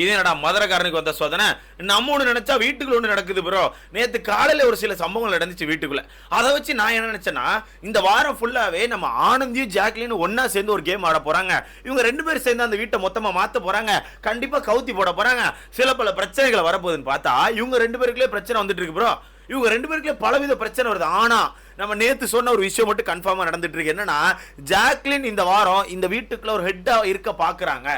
இதே என்னடா மதுரக்காரனுக்கு வந்த சோதனை? நம்ம ஒன்று நினைச்சா வீட்டுக்குள்ள ஒன்று நடக்குது ப்ரோ நேற்று காலையில் ஒரு சில சம்பவங்கள் நடந்துச்சு வீட்டுக்குள்ளே. அதை வச்சு நான் என்ன நினச்சேன்னா இந்த வாரம் ஃபுல்லாகவே நம்ம ஆனந்தியும் ஜாக்லின்னு ஒன்றா சேர்ந்து ஒரு கேம் ஆட போகிறாங்க இவங்க ரெண்டு பேரும் சேர்ந்து அந்த வீட்டை மொத்தமாக மாற்ற போகிறாங்க கண்டிப்பாக கவுத்தி போட போகிறாங்க சில பல பிரச்சனைகள் வரப்போகுதுன்னு பார்த்தா இவங்க ரெண்டு பேருக்குள்ளே பிரச்சனை வந்துட்டு இருக்கு ப்ரோ இவங்க ரெண்டு பேருக்குள்ளே பலவித பிரச்சனை வருது. ஆனால் நம்ம நேற்று சொன்ன ஒரு விஷயம் மட்டும் கன்ஃபார்மாக நடந்துட்டு இருக்கு. என்னன்னா ஜாக்லின் இந்த வாரம் இந்த வீட்டுக்குள்ள ஒரு ஹெட்டாக இருக்க பார்க்குறாங்க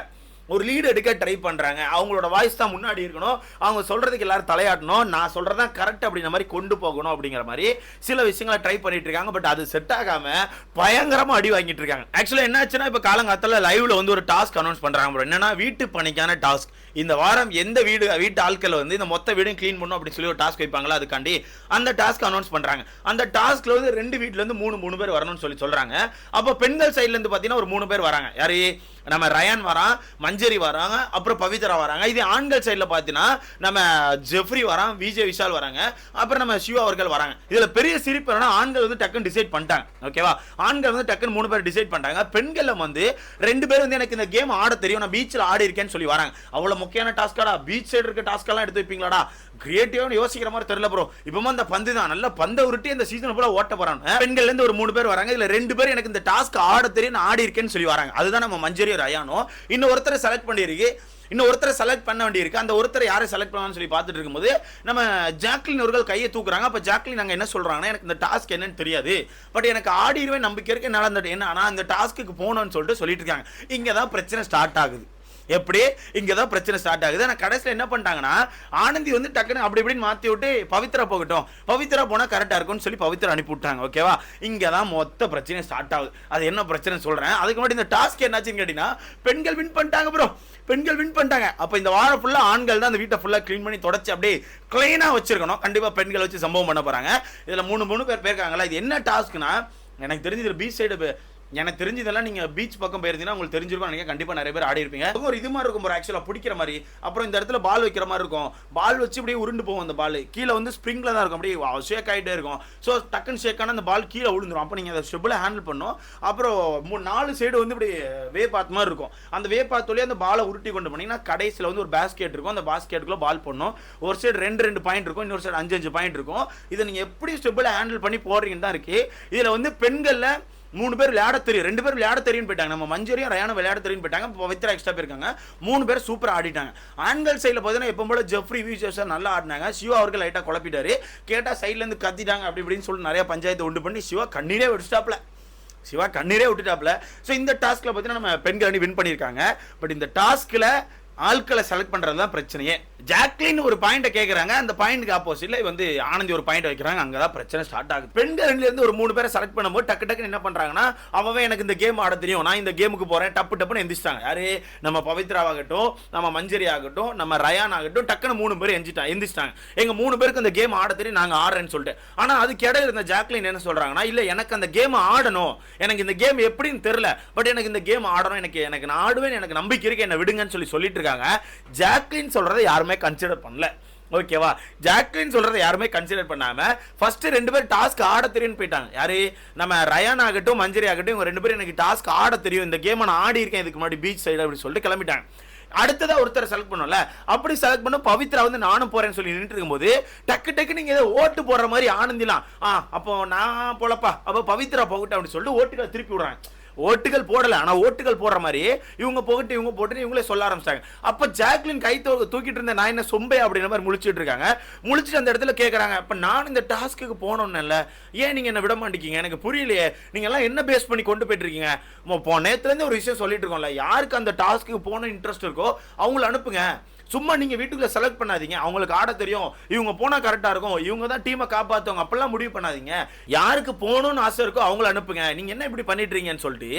ஒரு லீடு எடுக்க ட்ரை பண்ணுறாங்க அவங்களோட வாய்ஸ் தான் முன்னாடி இருக்கணும். அவங்க சொல்கிறதுக்கு எல்லாரும் தலையாட்டணும். நான் சொல்றதான் கரெக்ட் அப்படிங்கிற மாதிரி கொண்டு போகணும் அப்படிங்கிற மாதிரி சில விஷயங்களை ட்ரை பண்ணிட்டு இருக்காங்க. பட் அது செட் ஆகாமல் பயங்கரமாக அடி வாங்கிட்டு இருக்காங்க. ஆக்சுவலாக என்னாச்சுன்னா இப்போ காலங்காலத்தில் லைவில் வந்து ஒரு டாஸ்க் அனௌன்ஸ் பண்ணுறாங்க bro. என்னன்னா வீட்டு பணிக்கான டாஸ்க் இந்த வாரம் எந்த வீடு வீட்டு ஆட்கள் வந்து இந்த மொத்த வீடும் க்ளீன் பண்ணும் அப்படின்னு சொல்லி ஒரு டாஸ்க் வைப்பாங்களா அதுக்காண்டி அந்த டாஸ்க் அனௌன்ஸ் பண்ணுறாங்க அந்த டாஸ்க்கில் வந்து ரெண்டு வீட்டிலேருந்து இருந்து மூணு மூணு பேர் வரணும்னு சொல்லி சொல்கிறாங்க அப்போ பெண்கள் சைட்லேருந்து பார்த்தீங்கன்னா ஒரு மூணு பேர் வராங்க. யாரு? நம்ம ரயான் வரான் மஞ்சரி வராங்க அப்புறம் பவித்ரா வராங்க. இது ஆண்கள் சைடில் பார்த்தீங்கன்னா நம்ம ஜெஃப்ரி வரான் விஜய் விஷால் வராங்க. அப்புறம் நம்ம சிவா அவர்கள் வராங்க. இதில் பெரிய சிரிப்பு என்னன்னா ஆண்கள் வந்து டக்குன்னு டிசைட் பண்ணிட்டாங்க. ஓகேவா ஆண்கள் வந்து டக்குன்னு மூணு பேர் டிசைட் பண்ணிட்டாங்க. பெண்கள் வந்து ரெண்டு பேர் வந்து எனக்கு இந்த கேம் ஆட தெரியும். நான் பீச்சில் ஆடி இருக்கேன்னு சொல்லி வராங்க. அவ்வளோ முக்கியமான டாஸ்காடா பீச் சைடு இருக்க டாஸ்க்கெல்லாம் எடுத்து வைப்பீங்களாடா? கிரியேட்டிவான யோசிக்கிற மாதிரி தெரியல ப்ரோ இப்போமா அந்த பந்து தான். நல்ல பந்தை உருட்டி இந்த சீசன் ஃபுல்லாக ஓட்ட போறாங்க. பெண்கள்லேருந்து ஒரு மூணு பேர் வராங்க. இதில் ரெண்டு பேர் எனக்கு இந்த டாஸ்க் ஆட தெரியும். நான் ஆடி இருக்கேன்னு சொல்லி வராங்க. அதுதான் நம்ம மஞ்சரி ரயானோ இன்னும் ஒருத்தரை செலக்ட் பண்ணியிருக்கு. இன்னும் ஒருத்தரை செலக்ட் பண்ண வேண்டியிருக்கு. அந்த ஒருத்தரை யாரை செலக்ட் பண்ணலாம்னு சொல்லி பார்த்துட்டு இருக்கும்போது நம்ம ஜாக்லின் அவர்கள் கையை தூக்குறாங்க. அப்போ ஜாக்லின் நாங்கள் என்ன சொல்றாங்கன்னா எனக்கு இந்த டாஸ்க் என்னன்னு தெரியாது. பட் எனக்கு ஆடிடுவேன் நம்பிக்கை இருக்கு. என்னால் அந்த என்ன ஆனால் அந்த டாஸ்க்கு போகணும்னு சொல்லிட்டு சொல்லிட்டு இருக்காங்க. இங்கே தான் பிரச்சனை ஸ்டார்ட் ஆகுது. எப்படி? இங்கே தான் பிரச்சனை ஸ்டார்ட் ஆகுது. ஆனால் கடைசியில் என்ன பண்ணிட்டாங்கன்னா ஆனந்தி வந்து டக்குன்னு அப்படி இப்படின்னு மாற்றி விட்டு பவித்ரா போகட்டும். பவித்ரா போனால் கரெக்டாக இருக்கும்னு சொல்லி பவித்ரா அனுப்பி விட்டாங்க ஓகேவா இங்கே தான் மொத்த பிரச்சனை ஸ்டார்ட் ஆகுது. அது என்ன பிரச்சனை சொல்கிறேன் அதுக்கு முன்னாடி இந்த டாஸ்க் என்னாச்சுன்னு கேட்டிங்கன்னா பெண்கள் வின் பண்ணிட்டாங்க ப்ரோ பெண்கள் வின் பண்ணிட்டாங்க. அப்போ இந்த வாரம் ஃபுல்லாக ஆண்கள் தான் அந்த வீட்டை ஃபுல்லாக க்ளீன் பண்ணி தொடச்சி அப்படியே க்ளீனாக வச்சிருக்கணும். கண்டிப்பாக பெண்கள் வச்சு சம்பவம் பண்ண போகிறாங்க இதில் மூணு மூணு பேர் போயிருக்காங்களா இது என்ன டாஸ்க்னா எனக்கு தெரிஞ்சு இதில் பீச் சைடு எனக்கு தெரிஞ்சதெல்லாம் நீங்கள் பீச் பக்கம் போயிருந்தீங்கன்னா உங்களுக்கு தெரிஞ்சிருக்கும் நினைக்கிறேன். கண்டிப்பாக நிறைய பேர் ஆடி இருப்பீங்க. அது ஒரு இது மாதிரி இருக்கும் ஒரு ஆக்சுவலாக பிடிக்கிற மாதிரி. அப்புறம் இந்த இடத்துல பால் வைக்கிற மாதிரி இருக்கும். பால் வச்சு அப்படியே உருண்டு போகும் அந்த பால் கீழே வந்து ஸ்ப்ரிங்கில் தான் இருக்கும். அப்படியே ஷேக் ஆகிட்டே இருக்கும். ஸோ டக்குன்னு ஷேக் அந்த பால் கீழே விழுந்துரும். அப்போ நீங்கள் அதை ஸ்டெப்பில் ஹேண்டில் பண்ணும் அப்புறம் மூணு நாலு சைடு வந்து இப்படி வே பாத் மாதிரி இருக்கும். அந்த வே பாத் அந்த பாலை உருட்டி கொண்டு போனீங்கன்னா கடைசியில் வந்து ஒரு பேஸ்கெட் இருக்கும். அந்த பாஸ்கெட்டுக்குள்ளே பால் பண்ணும் ஒரு சைடு ரெண்டு ரெண்டு பாயிண்ட் இருக்கும். இன்னொரு சைடு அஞ்சு அஞ்சு பாயிண்ட் இருக்கும். இதை நீங்கள் எப்படி ஸ்டெப்பில் ஹேண்டில் பண்ணி போடுறீங்கன்னு தான் இருக்குது இதில் வந்து பெண்களில் மூணு பேர் விளையாட தெரியும். ரெண்டு பேர் விளையாட தெரியும் போயிட்டாங்க. நம்ம மஞ்சரியும் ரயானும் விளையாட தெரியும் போயிட்டாங்க. இப்போ பவித்ரா எக்ஸ்ட்ரா போயிருக்காங்க மூணு பேர் சூப்பர் ஆடிட்டாங்க. ஆண்கள் சைடில் பார்த்தீங்கன்னா எப்போ போல ஜெஃப்ரி விஜய் நல்லா ஆடினாங்க. சிவா அவர்கள் லைட்டாக குழப்பிட்டாரு. கேட்டால் சைட்லேருந்து கத்திட்டாங்க அப்படி இப்படின்னு சொல்லிட்டு நிறைய பஞ்சாயத்து உண்டு பண்ணி சிவா கண்ணீரே வெடிச்சிட்டாப்ல சிவா கண்ணீரே விட்டுட்டாப்ல ஸோ இந்த டாஸ்கில் பார்த்தீங்கன்னா நம்ம பெண்கள் அணி வின் பண்ணியிருக்காங்க. பட் இந்த டாஸ்கில் ஆட்களை செலக்ட் பண்ணுறது தான் பிரச்சனையே. ஜாக்லின் ஒரு பாயிண்ட்டை கேட்குறாங்க அந்த பாயிண்ட்க்கு ஆப்போசிட்டில் வந்து ஆனந்தி ஒரு பாயிண்ட் வைக்கிறாங்க. அங்கே தான் பிரச்சனை ஸ்டார்ட் ஆகுது. பெண்கள் ஒரு மூணு பேரை செலக்ட் பண்ணும்போது டக்கு டக்குன்னு என்ன பண்ணுறாங்கன்னா அவன் எனக்கு இந்த கேம் ஆட தெரியும். நான் இந்த கேமுக்கு போகிறேன் டப்பு டப்புன்னு எந்திரிச்சிட்டாங்க. யாரு? நம்ம பவித்ராவாகட்டும் நம்ம மஞ்சரி ஆகட்டும் நம்ம ரயான் ஆகட்டும் டக்குன்னு மூணு பேர் எந்திரிச்சிட்டாங்க எந்திரிச்சிட்டாங்க. எங்கள் மூணு பேருக்கு இந்த கேம் ஆட தெரியும். நாங்கள் ஆடுறேன்னு சொல்லிட்டு. ஆனால் அதுக்கு கிடையாது இருந்த ஜாக்லின் என்ன சொல்கிறாங்கன்னா இல்லை எனக்கு அந்த கேம் ஆடணும். எனக்கு இந்த கேம் எப்படின்னு தெரியல. பட் எனக்கு இந்த கேம் ஆடணும். எனக்கு எனக்கு நான் ஆடுவேன். எனக்கு நம்பிக்கை இருக்கு. என்ன விடுங்கன்னு சொல்லி சொல்லிட்டு இருக்காங்க ஜாக்லின் சொல்றதை யாருமே கன்சிடர் பண்ணல. ஓகேவா ஜாக்லின் சொல்றதை யாருமே கன்சிடர் பண்ணாம ஃபர்ஸ்ட் ரெண்டு பேர் டாஸ்க் ஆட தெரியும்னு போயிட்டாங்க. யாரு? நம்ம ரயான் ஆகட்டும் மஞ்சரி ஆகட்டும் இவங்க ரெண்டு பேரும் எனக்கு டாஸ்க் ஆட தெரியும். இந்த கேமை நான் ஆடி இருக்கேன் இதுக்கு முன்னாடி பீச் சைடு அப்படின்னு சொல்லிட்டு கிளம்பிட்டாங்க. அடுத்ததா ஒருத்தரை செலக்ட் பண்ணோம்ல. அப்படி செலக்ட் பண்ண பவித்ரா வந்து நானும் போறேன்னு சொல்லி நின்றுட்டு இருக்கும்போது டக்கு டக்கு நீங்க ஏதோ ஓட்டு போடுற மாதிரி ஆனந்திலாம் ஆ அப்போ நான் போலப்பா. அப்போ பவித்ரா போகட்டும் அப்படின்னு சொல்லிட்டு ஓட்டுகளை திருப்பி விடுறாங்க. ஓட்டுகள் போடல. ஆனா ஓட்டுகள் போடுற மாதிரி இவங்க போகட்டு இவங்க போட்டு இவங்களே சொல்ல ஆரம்பிச்சிட்டாங்க. அப்ப ஜாக்லின் கை தூக்கிட்டு இருந்த நான் என்ன சொம்பே அப்படின்ற மாதிரி முழிச்சிட்டு இருக்காங்க. முழிச்சிட்டு அந்த இடத்துல கேட்குறாங்க அப்போ நான் இந்த டாஸ்க்கு இல்லை. ஏன் நீங்க என்ன விட மாட்டேங்க எனக்கு புரியலையே. நீங்க எல்லாம் என்ன பேஸ் பண்ணி கொண்டு போயிட்டு இருக்கீங்க போ நேத்துல இருந்து ஒரு விஷயம் சொல்லிட்டு இருக்கோம்ல. யாருக்கு அந்த டாஸ்க்கு போன இன்ட்ரெஸ்ட் இருக்கோ அவங்கள அனுப்புங்க. சும்மா நீங்க வீட்டுக்குள்ள செலக்ட் பண்ணாதீங்க. அவங்களுக்கு ஆட தெரியும். இவங்க போனா கரெக்டா இருக்கும். இவங்க தான் டீமை காப்பாத்துவாங்க. அப்பெல்லாம் முடிவு பண்ணாதீங்க. யாருக்கு போகணும்னு ஆசை இருக்கோ அவங்கள அனுப்புங்க. நீங்க என்ன இப்படி பண்ணிட்டுறீங்கன்னு சொல்லிட்டு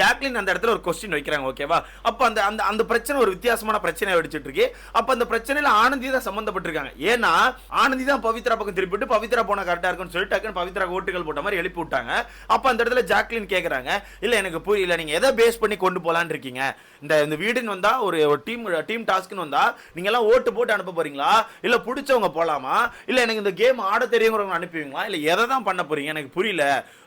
ஜாக்லின் அந்த இடத்துல ஒரு கொஸ்டின் வைக்கிறாங்க ஓகேவா அப்போ அந்த அந்த அந்த பிரச்சனை ஒரு வித்தியாசமான பிரச்சனை வெடிச்சிட்டு இருக்கு அப்போ அந்த பிரச்சனையில ஆனந்தி தான் சம்மந்தப்பட்டிருக்காங்க ஏன்னா ஆனந்தி தான் பவித்ரா பக்கம் திருப்பிட்டு பவித்ரா போனா கரெக்டா இருக்கும்னு சொல்லிட்டு டக்குன்னு பவித்ரா ஓட்டுகள் போட்ட மாதிரி எழுப்பி விட்டாங்க. அப்போ அந்த இடத்துல ஜாக்லின் கேட்குறாங்க இல்ல எனக்கு புரியல. நீங்க எதை பேஸ் பண்ணி கொண்டு போலான்னு இருக்கீங்க இந்த இந்த வீடுன்னு வந்தா ஒரு டீம் டீம் டாஸ்க்னு வந்தா நீங்க எல்லாம் ஓட்டு போட்டு அனுப்ப போறீங்களா? இல்ல பிடிச்சவங்க போலாமா? இல்ல எனக்கு இந்த கேம் ஆட தெரியுங்கிறவங்க அனுப்புவீங்களா? இல்ல எதை தான் பண்ண போறீங்க? எனக்கு புரியல.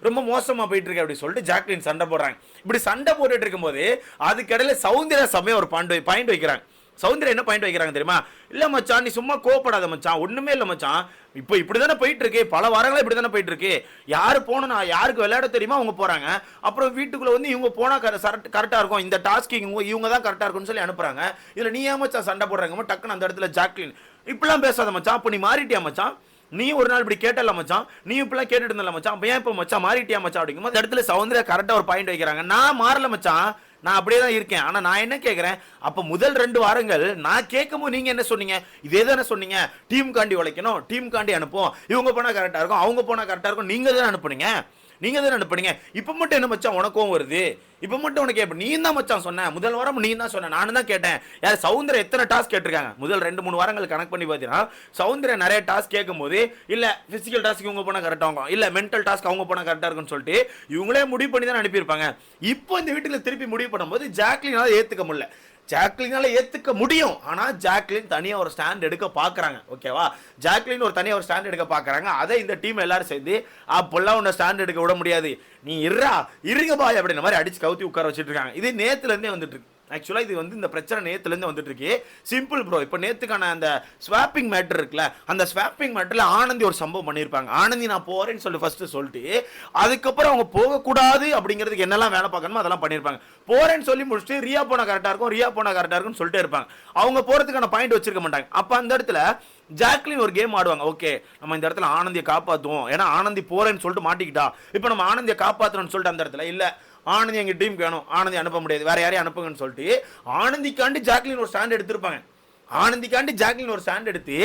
ரொம்ப மோசமா போயிட்டு இருக்கு அப்படி சொல்லிட்டு ஜாக்லின் சண்டை போடுறாங்க. இப்படி சண்டை போட்டுட்டு இருக்கும்போது அதுக்கிடையில சௌந்தர்யா சமயம் ஒரு பாயிண்ட் பாயிண்ட் வைக்கிறாங்க. சௌந்தர்யா என்ன பாயிண்ட் வைக்கிறாங்க தெரியுமா? இல்லை மச்சான் நீ சும்மா கோவப்படாத மச்சான். ஒன்றுமே இல்ல மச்சான். இப்போ இப்படி தானே போயிட்டு இருக்கு பல வாரங்களாக இப்படி தானே போயிட்டு இருக்கு யார் போனா யாருக்கு விளையாட தெரியுமா அவங்க போகிறாங்க அப்புறம் வீட்டுக்குள்ளே வந்து இவங்க போனால் கரெக்ட் கரெக்டாக இருக்கும். இந்த டாஸ்க்கு இவங்க இவங்க தான் கரெக்டாக இருக்கும்னு சொல்லி அனுப்புறாங்க. இதில் நீ ஏன் மச்சான் சண்டை போடுறாங்க? டக்குன்னு அந்த இடத்துல ஜாக்லின். இப்படிலாம் பேசாத மச்சான். அப்போ நீ மாறிட்டியா மச்சான்? நீ ஒரு நாள் இப்படி கேட்டல மச்சான்? நீ இப்பெல்லாம் கேட்டுட்டு இருந்தல மச்சான்? அப்போ ஏன் இப்போ மச்சான் மாறிட்டியா மச்சான்? அப்படிங்கும்போது இடத்துல சௌந்தர்யா கரெக்டாக ஒரு பாயிண்ட் வைக்கிறாங்க. நான் மாறல மச்சான். நான் அப்படியே தான் இருக்கேன். ஆனால் நான் என்ன கேட்குறேன் அப்போ முதல் ரெண்டு வாரங்கள் நான் கேட்கும்போது நீங்கள் என்ன சொன்னீங்க? இதே தானே சொன்னீங்க. டீம் காண்டி உழைக்கணும் டீம் காண்டி அனுப்புவோம். இவங்க போனால் கரெக்டாக இருக்கும் அவங்க போனால் கரெக்டாக இருக்கும். நீங்கள் தானே அனுப்புனீங்க? நீங்கள் தானே அனுப்புனீங்க இப்போ மட்டும் என்ன மச்சான் உனக்கும் வருது? இப்போ மட்டும் உனக்கு எப்ப நீ தான் மச்சான் சொன்னேன் முதல் வாரம் நீ தான் சொன்ன. நானும் தான் கேட்டேன். யார் சவுந்தரம் எத்தனை டாஸ்க் கேட்டிருக்காங்க? முதல் ரெண்டு மூணு வாரங்கள் கணக்கு பண்ணி பார்த்தீங்கன்னா சவுந்தரம் நிறைய டாஸ்க் கேட்கும்போது இல்லை ஃபிசிக்கல் டாஸ்க் இவங்க போனால் கரெக்டாக இருக்கும். இல்லை மென்டல் டாஸ்க் அவங்க போனால் கரெக்டாக இருக்கும்னு சொல்லிட்டு இவங்களே முடிவு பண்ணி தான் அனுப்பியிருப்பாங்க. இப்போ இந்த வீட்டில் திருப்பி முடிவு பண்ணும்போது ஜாக்லினால் ஏற்றுக்க முடியல. ஜாக்லினால ஏற்றுக்க முடியும். ஆனால் ஜாக்லின் தனியாக ஒரு ஸ்டாண்ட் எடுக்க பார்க்குறாங்க ஓகேவா ஜாக்லின் ஒரு தனியாக ஒரு ஸ்டாண்ட் எடுக்க பார்க்குறாங்க அதை இந்த டீம் எல்லாரும் சேர்ந்து அப்பெல்லாம் உன்னை ஸ்டாண்ட் எடுக்க விட முடியாது. நீ இருறா இருங்க பாய் அப்படின்ற மாதிரி அடிச்சு கவுத்தி உட்கார வச்சுட்டு இருக்காங்க. இது நேத்துல இருந்தே வந்துட்டு இருக்கு. ஆக்சுவலாக இது வந்து இந்த பிரச்சனை நேத்துலேருந்து வந்துட்டு இருக்கு சிம்பிள் ப்ரோ இப்போ நேத்துக்கான அந்த ஸ்வாப்பிங் மேட்டர் இருக்குல்ல அந்த ஸ்வாப்பிங் மேட்டரில் ஆனந்தி ஒரு சம்பவம் பண்ணியிருப்பாங்க. ஆனந்தி நான் போகிறேன்னு சொல்லி ஃபஸ்ட்டு சொல்லிட்டு அதுக்கப்புறம் அவங்க போகக்கூடாது அப்படிங்கிறதுக்கு என்னெல்லாம் வேலை பார்க்கணுமோ அதெல்லாம் பண்ணியிருப்பாங்க. போகிறேன்னு சொல்லி முடிச்சுட்டு ரியா போனால் கரெக்டாக இருக்கும் ரியா போனால் கரெக்டாக இருக்கும்னு சொல்லிட்டே இருப்பாங்க. அவங்க போகிறதுக்கான பாயிண்ட் வச்சிருக்க மாட்டாங்க. அப்போ அந்த இடத்துல ஜாக்லின் ஒரு கேம் ஆடுவாங்க. ஓகே நம்ம இந்த இடத்துல ஆனந்தியை காப்பாற்றுவோம் ஏன்னா ஆனந்தி போகிறேன்னு சொல்லிட்டு மாட்டிக்கிட்டா. இப்போ நம்ம ஆனந்தியை காப்பாற்றணும்னு சொல்லிட்டு அந்த இடத்துல இல்லை. ஆனந்தி எங்கள் டீமுக்கு வேணும். ஆனந்தி அனுப்ப முடியாது. வேறு யாரையும் அனுப்புங்கன்னு சொல்லிட்டு ஆனந்திக்காண்டி ஜாக்லின் ஒரு ஸ்டாண்ட் எடுத்திருப்பாங்க. ஆனந்திக்காண்டி ஜாக்லின் ஒரு ஸ்டாண்ட் எடுத்து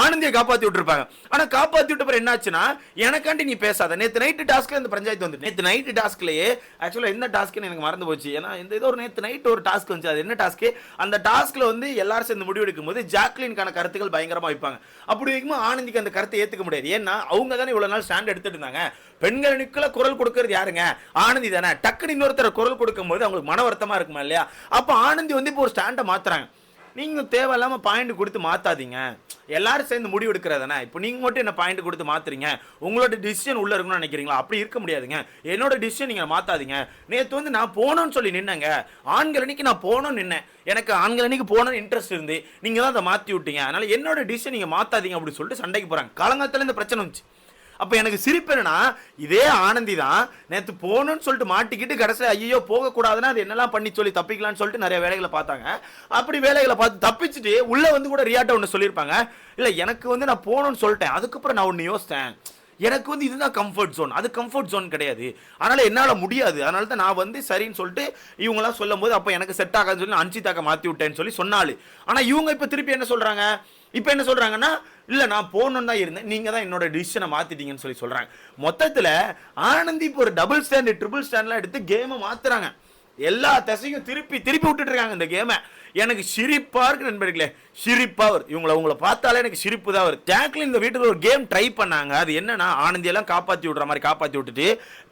ஆனந்தியை காப்பாத்தி விட்டுருப்பாங்க. ஆனா காப்பாத்தி விட்ட பிறகு என்னாச்சுன்னா எனக்காண்டி நீ பேசாத. நேத்து நைட்டு டாஸ்க்ல இந்த பஞ்சாயத்து வந்து நேத்து நைட்டு டாஸ்க்லயே ஆக்சுவலா என்ன டாஸ்க்னு எனக்கு மறந்து போச்சு. ஏன்னா இந்த ஏதோ ஒரு நேத்து நைட் ஒரு டாஸ்க் வந்துச்சு. அது என்ன டாஸ்க் அந்த டாஸ்க்ல வந்து எல்லாரும் சேர்ந்து முடிவு எடுக்கும் போது ஜாக்லின்கான கருத்துக்கள் பயங்கரமா வைப்பாங்க. அப்படி வைக்கும்போது ஆனந்திக்கு அந்த கருத்தை ஏத்துக்க முடியாது. ஏன்னா அவங்க தானே இவ்வளவு நாள் ஸ்டாண்ட் எடுத்துட்டு இருந்தாங்க. பெண்களுக்குள்ள குரல் கொடுக்கறது யாருங்க? ஆனந்தி தானே. டக்குன்னு இன்னொருத்தர் குரல் கொடுக்கும்போது அவங்களுக்கு மன வருத்தமா இருக்குமா இல்லையா? அப்ப ஆனந்தி வந்து இப்போ ஒரு ஸ்டாண்டை மாத்துறாங்க. நீங்கள் தேவையில்லாமல் பாயிண்ட் கொடுத்து மாற்றாதீங்க எல்லாரும் சேர்ந்து முடிவு எடுக்கிறதானே இப்போ நீங்கள் மட்டும் என்ன பாயிண்ட் கொடுத்து மாற்றுறீங்க உங்களோட டிசிஷன் உள்ளே இருக்கணும்னு நினைக்கிறீங்களா? அப்படி இருக்க முடியாதுங்க. என்னோட டிசிஷன் நீங்கள் மாற்றாதீங்க நேற்று வந்து நான் போகணும்னு சொல்லி நின்னேங்க. ஆண்கள் அன்னைக்கு நான் போகணும்னு நின்னேன். எனக்கு ஆண்கள் அன்னைக்கு போகணும்னு இன்ட்ரெஸ்ட் இருந்து நீங்கள் தான் அதை மாற்றி விட்டீங்க. அதனால் என்னோட டிசிஷன் நீங்கள் மாற்றாதீங்க அப்படின்னு சொல்லிட்டு சண்டைக்கு போகிறாங்க காலங்காலத்தில் இந்த பிரச்சனை வந்துச்சு. அப்போ எனக்கு சிரிப்பு என்னன்னா இதே ஆனந்தி தான் நேற்று போகணும்னு சொல்லிட்டு மாட்டிக்கிட்டு கடைசியில் ஐயோ போகக்கூடாதுன்னா அது என்னெல்லாம் பண்ணி சொல்லி தப்பிக்கலாம்னு சொல்லிட்டு நிறைய வேலைகளை பார்த்தாங்க. அப்படி வேலைகளை பார்த்து தப்பிச்சுட்டு உள்ளே வந்து கூட ரியாட்ட ஒன்று சொல்லியிருப்பாங்க. இல்லை எனக்கு வந்து நான் போகணும்னு சொல்லிட்டேன். அதுக்கப்புறம் நான் ஒன்று யோசித்தேன் எனக்கு வந்து இதுதான் கம்ஃபர்ட் ஜோன் அது கம்ஃபர்ட் ஜோன் கிடையாது. அதனால் என்னால் முடியாது. அதனால தான் நான் வந்து சரின்னு சொல்லிட்டு இவங்களாம் சொல்லும் போது அப்போ எனக்கு செட் ஆகாதுன்னு சொல்லி அன்சிதாக்க மாற்றி விட்டேன்னு சொல்லி சொன்னாள். ஆனால் இவங்க இப்போ திருப்பி என்ன சொல்கிறாங்க இப்போ என்ன சொல்கிறாங்கன்னா இல்லை நான் போகணுன்னு தான் இருந்தேன். நீங்கள் தான் என்னோட டிசிஷனை மாற்றிட்டீங்கன்னு சொல்லி சொல்கிறாங்க மொத்தத்தில் ஆனந்தி இப்போ ஒரு டபுள் ஸ்டாண்டு ட்ரிபிள் ஸ்டாண்ட்லாம் எடுத்து கேமை மாற்றுறாங்க எல்லா தசையும் திருப்பி திருப்பி விட்டுட்டு இருக்காங்க இந்த கேமை எனக்கு சிரிப்பாக இருக்கு நண்பர்களே. சிரிப்பாக வருது இவங்களை அவங்கள பார்த்தாலே எனக்கு சிரிப்பு தான் வருது ஜாக்லின் இந்த வீட்டுக்கு ஒரு கேம் ட்ரை பண்ணாங்க. அது என்னன்னா ஆனந்தியெல்லாம் காப்பாற்றி விடுற மாதிரி காப்பாற்றி விட்டுட்டு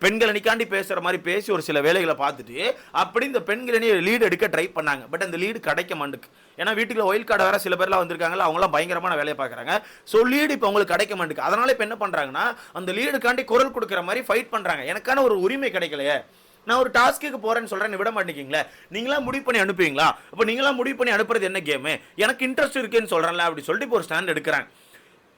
பெண்கள் அணிக்காண்டி பேசுகிற மாதிரி பேசி ஒரு சில வேலைகளை பார்த்துட்டு அப்படி இந்த பெண்கள் லீடு எடுக்க ட்ரை பண்ணாங்க. பட் அந்த லீடு கிடைக்க மாட்டுக்கு. ஏன்னா வீட்டில் ஒயில் கார்டு வேறு சில பேர்லாம் வந்திருக்காங்களா அவங்களாம் பயங்கரமான வேலையை பார்க்குறாங்க. ஸோ லீடு இப்போ அவங்களுக்கு கிடைக்க மாட்டுக்கு. அதனால இப்போ என்ன பண்ணுறாங்கன்னா அந்த லீடுக்காண்டி குரல் கொடுக்குற மாதிரி ஃபைட் பண்ணுறாங்க எனக்கான ஒரு உரிமை கிடைக்கலையே. நான் ஒரு டாஸ்க்குக்கு போறேன்னு சொல்றேன் விட மாட்டேங்கிங்களே நீங்களா முடிவு பண்ணி அனுப்புவீங்களா? அப்போ நீங்களா முடிவு பண்ணி அனுப்புறது என்ன கேமு? எனக்கு இன்ட்ரெஸ்ட் இருக்குன்னு சொல்றேன்ல அப்படி சொல்லிட்டு இப்போ ஒரு ஸ்டாண்ட் எடுக்கிறேன்.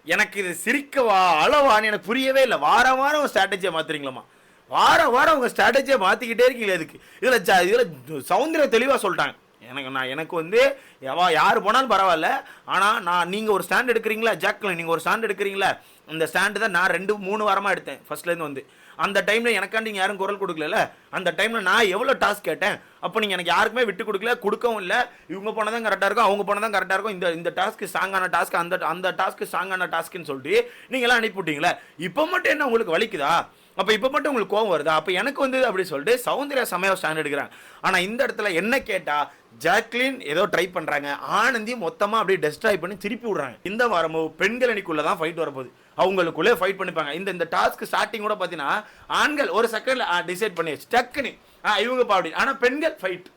எனக்கு இது சிரிக்கவா அளவான்னு எனக்கு புரியவே இல்லை. வாரம் வாரம் ஒரு ஸ்ட்ராட்டஜியை மாத்துறீங்களாமா வாரம் வாரம் உங்க ஸ்ட்ராட்டஜியை மாத்திக்கிட்டே இருக்கீங்களே இதுக்கு இதுல ஜ- இதுல சௌந்தர்யம் தெளிவா சொல்லிட்டாங்க. எனக்கு நான் எனக்கு வந்து எவா யார் போனாலும் பரவாயில்ல. ஆனால் நான் நீங்கள் ஒரு ஸ்டாண்ட் எடுக்கிறீங்களா? ஜாக்கில் நீங்கள் ஒரு ஸ்டாண்ட் எடுக்கிறீங்களா? அந்த ஸ்டாண்டு தான் நான் ரெண்டு மூணு வாரமாக எடுத்தேன். ஃபர்ஸ்ட்லேருந்து வந்து. அந்த டைமில் எனக்காண்டி நீங்கள் யாரும் குரல் கொடுக்கல அந்த டைமில் நான் எவ்வளோ டாஸ்க் கேட்டேன்? அப்போ நீங்கள் எனக்கு யாருக்குமே விட்டு கொடுக்கல கொடுக்கவும் இல்லை. இவங்க போனால் தான் கரெக்டாக இருக்கும் அவங்க போனால் தான் கரெக்டாக இருக்கும். இந்த இந்த டாஸ்க்கு ஸ்ட்ராங்கான டாஸ்க் அந்த அந்த டாஸ்க்கு ஸ்ட்ராங்கான டாஸ்க்குன்னு சொல்லிட்டு நீங்களாம் அனுப்பிவிட்டீங்களே இப்போ மட்டும் என்ன உங்களுக்கு வலிக்குதா? அப்போ இப்போ மட்டும் உங்களுக்கு கோவம் வருதா? அப்போ எனக்கு வந்து அப்படி சொல்லிட்டு சௌந்தர்யா சமயம் ஸ்டாண்ட் எடுக்கிறாங்க. ஆனால் இந்த இடத்துல என்ன கேட்டால் ஜாக்லின் ஏதோ ட்ரை பண்ணுறாங்க ஆனந்தி மொத்தமாக அப்படியே டெஸ்ட்ராய் பண்ணி திருப்பி விடுறாங்க. இந்த வாரமும் பெண்கள் அணிக்குள்ள தான் ஃபைட் வரப்போகுது. அவங்களுக்குள்ளே ஃபைட் பண்ணிப்பாங்க. இந்த இந்த டாஸ்க் ஸ்டார்டிங் கூட பார்த்தீங்கன்னா ஆண்கள் ஒரு செகண்டில் டிசைட் பண்ணி வச்சு டக்குன்னு. ஆ, இவங்க பா அப்படி ஆனால் பெண்கள் ஃபைட்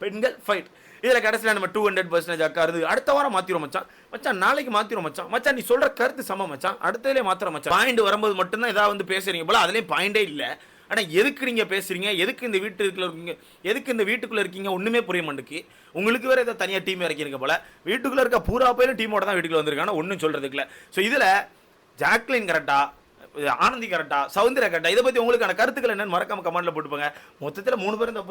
பெண்கள் ஃபைட் இதில் கடைசியில் நம்ம டூ ஹண்ட்ரட் பர்சன்டேஜ் அக்கா இருந்து அடுத்த வாரம் மாத்திரும் மச்சான். மச்சான் நாளைக்கு மாத்திரும் மச்சான். மச்சான் நீ சொல்கிற கருத்து சம மச்சான். அடுத்ததுலேயே மாத்திரம் மச்சான். பாயிண்ட் வரும்போது மட்டும்தான் ஏதாவது வந்து பேசுறீங்க போல அதுலேயும் பாயிண்டே இல்லை. ஆனால் எதுக்கு நீங்கள் பேசுறீங்க? எதுக்கு இந்த வீட்டுக்குள்ள இருக்கீங்க? எதுக்கு இந்த வீட்டுக்குள்ளே இருக்கீங்க? ஒன்றுமே புரிய மாட்டேக்கு உங்களுக்கு வேறு ஏதோ தனியாக டீம் இறக்கிருக்க போல. வீட்டுக்குள்ளே இருக்க பூரா போயிலும் டீமோட தான் வீட்டுக்குள்ள வந்திருக்காங்க. ஒன்றும் சொல்கிறதுக்குல ஸோ இதில் ஜாக்லின் கரெக்டாக ஆனந்தி கரெக்டா சவுந்தர கரெக்டா இதை பற்றி உங்களுக்கான கருத்துக்கள் என்னன்னு மறக்காம கமெண்ட்ல போட்டுப்பாங்க மொத்தத்தில் மூணு பேரும் தப்பு